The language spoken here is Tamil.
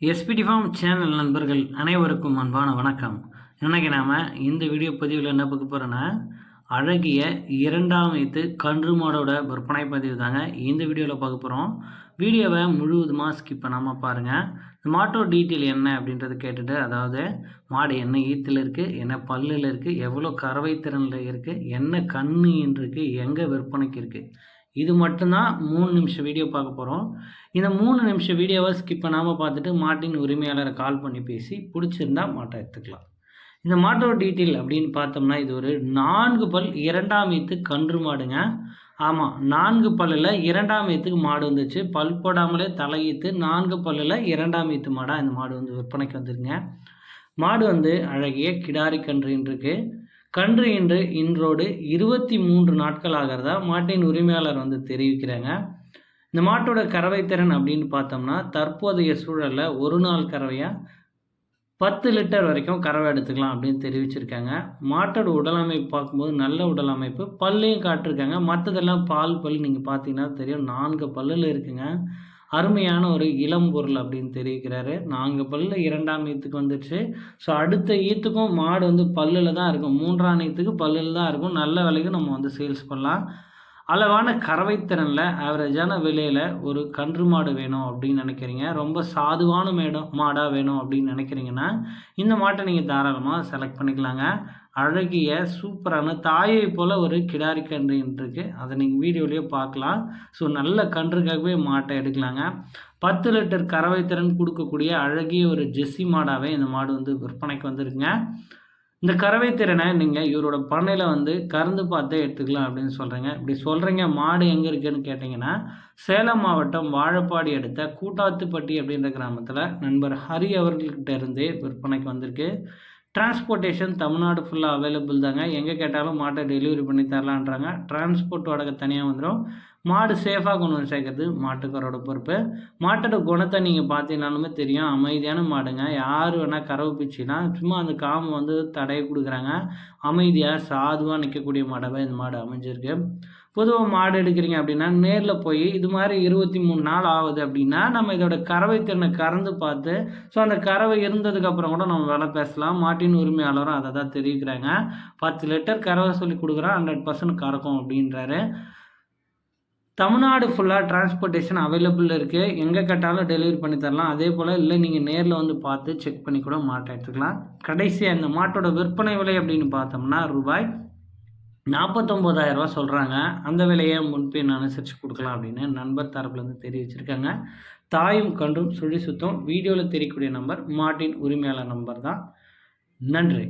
எஸ்பிடி ஃபார்ம் சேனல் நண்பர்கள் அனைவருக்கும் அன்பான வணக்கம். இன்றைக்கி நாம் இந்த வீடியோ பதிவில் என்ன பார்க்க போகிறோன்னா அழகிய இரண்டாம் வைத்து கன்று மாடோட விற்பனை பதிவு தாங்க இந்த வீடியோவில் பார்க்க போகிறோம் வீடியோவை முழுவதுமாக ஸ்கிப் பண்ணாமல் பாருங்கள் இந்த மாட்டோட டீட்டெயில் என்ன அப்படின்றத கேட்டுட்டு அதாவது மாடு என்ன ஈத்தில் இருக்குது என்ன பல்லில் இருக்குது எவ்வளோ கறவை திறனில் இருக்குது என்ன கண்ணு இருக்குது எங்கே விற்பனைக்கு இருக்குது இது மட்டும்தான் மூணு நிமிஷம் வீடியோ பார்க்க போகிறோம் இந்த மூணு நிமிஷம் வீடியோவை ஸ்கிப் பண்ணாமல் பார்த்துட்டு மாட்டின் உரிமையாளரை கால் பண்ணி பேசி பிடிச்சிருந்தா மாட்டை எடுத்துக்கலாம். இந்த மாட்டோட டீட்டெயில் அப்படின்னு பார்த்தோம்னா இது ஒரு நான்கு பல் இரண்டாம் ஈத்து கன்று மாடுங்க. ஆமாம் நான்கு பல்லில் இரண்டாம் ஈத்துக்கு மாடு வந்துச்சு. பல் போடாமலே தலையீத்து நான்கு பல்லில் இரண்டாம் ஈத்து மாடாக இந்த மாடு வந்து விற்பனைக்கு வந்துருங்க மாடு வந்து அழகிய கிடாரி கன்றுன்னு இருக்குது கன்று இன்று இன்றோடு இருபத்தி மூன்று நாட்கள் ஆகிறதா மாட்டின் உரிமையாளர் வந்து தெரிவிக்கிறாங்க. இந்த மாட்டோட கறவை திறன் அப்படின்னு பார்த்தோம்னா தற்போதைய சூழலில் ஒரு நாள் கறவையாக பத்து லிட்டர் வரைக்கும் கறவை எடுத்துக்கலாம் அப்படின்னு தெரிவிச்சிருக்காங்க. மாட்டோட உடல் அமைப்பு பார்க்கும்போது நல்ல உடல் அமைப்பு. பல்லையும் காட்டிருக்காங்க. மற்றதெல்லாம் பால் பல் நீங்கள் பார்த்தீங்கன்னா தெரியும். நான்கு பல்லில் இருக்குங்க. அருமையான ஒரு இளம் பொருள் அப்படின்னு தெரிவிக்கிறாரு. நாங்கள் பல்லு இரண்டாம் ஈத்துக்கு வந்துடுச்சு ஸோ அடுத்த ஈத்துக்கும் மாடு வந்து பல்லில் தான் இருக்கும். மூன்றாம் ஈத்துக்கு பல்லில் தான் இருக்கும். நல்ல விலைக்கு நம்ம வந்து சேல்ஸ் பண்ணலாம். அளவான கறவைத்திறனில் ஆவரேஜான விலையில் ஒரு கன்று மாடு வேணும் அப்படின்னு நினைக்கிறீங்க. ரொம்ப சாதுவான மேடம் மாடாக வேணும் அப்படின்னு நினைக்கிறீங்கன்னா இந்த மாட்டை நீங்கள் தாராளமாக செலக்ட் பண்ணிக்கலாங்க. அழகிய சூப்பரான தாயை போல் ஒரு கிடாரி கன்று இருக்குது அதை நீங்கள் வீடியோலேயே பார்க்கலாம். ஸோ நல்ல கன்றுக்காகவே மாட்டை எடுக்கலாங்க. பத்து லிட்டர் கறவை திறன் கொடுக்கக்கூடிய அழகிய ஒரு ஜெஸ்ஸி மாடாகவே இந்த மாடு வந்து விற்பனைக்கு வந்திருக்குங்க. இந்த கறவை திறனை நீங்கள் இவரோட பண்ணையில் வந்து கறந்து பார்த்தே எடுத்துக்கலாம் அப்படின்னு சொல்கிறீங்க இப்படி சொல்கிறீங்க மாடு எங்கே இருக்குதுன்னு கேட்டிங்கன்னா சேலம் மாவட்டம் வாழப்பாடி எடுத்த கூட்டாத்துப்பட்டி அப்படின்ற கிராமத்தில் நண்பர் ஹரி அவர்கள்கிட்ட இருந்து விற்பனைக்கு வந்திருக்கு. டிரான்ஸ்போர்ட்டேஷன் தமிழ்நாடு ஃபுல்லாக அவைலபிள் தாங்க. எங்கே கேட்டாலும் மாட்டை டெலிவரி பண்ணி தரலான்றாங்க. டிரான்ஸ்போர்ட் வாடகை தனியாக வந்துடும் மாடு சேஃபாக கொண்டு வந்து சேர்க்கறது மாட்டுக்காரோட பொறுப்பு. மாட்டோட குணத்தை நீங்கள் பார்த்தீங்கன்னாலுமே தெரியும். அமைதியான மாடுங்க. யார் வேணால் கறவு பிச்சுனா சும்மா அந்த காம வந்து தடையை கொடுக்குறாங்க. அமைதியாக சாதுவாக நிற்கக்கூடிய மாடாகவே இந்த மாடு அமைஞ்சிருக்கு. பொதுவாக மாடு எடுக்கிறீங்க அப்படின்னா நேரில் போய் இது மாதிரி இருபத்தி மூணு நாள் ஆகுது அப்படின்னா நம்ம இதோட கறவை திறனை கறந்து பார்த்து ஸோ அந்த கறவை இருந்ததுக்கப்புறம் கூட நம்ம வேலை பேசலாம். மாட்டின் உரிமையாளரும் அதை தான் தெரிவிக்கிறாங்க. பத்து லிட்டர் கறவை சொல்லி கொடுக்குறோம். ஹண்ட்ரட் பர்சன்ட் கறக்கும் அப்படின்றாரு. தமிழ்நாடு ஃபுல்லாக டிரான்ஸ்போர்ட்டேஷன் அவைலபிள் இருக்குது எங்கே கேட்டாலும் டெலிவரி பண்ணி தரலாம். அதே போல் இல்லை நீங்கள் நேரில் வந்து பார்த்து செக் பண்ணி கூட மாட்டை எடுத்துக்கலாம். கடைசியாக இந்த மாட்டோட விற்பனை விலை அப்படின்னு பார்த்தோம்னா ரூபாய் நாற்பத்தொம்போதாயிரரூபா சொல்கிறாங்க அந்த விலையை முன்பின் அனுசரித்து கொடுக்கலாம் அப்படின்னு நண்பர் தரப்புலேருந்து தெரிவிச்சிருக்காங்க தாயும் கன்றும் சுழி சுத்தம் வீடியோவில் தெரியக்கூடிய நம்பர் மாட்டின் உரிமையாளர் நம்பர் தான். நன்றி.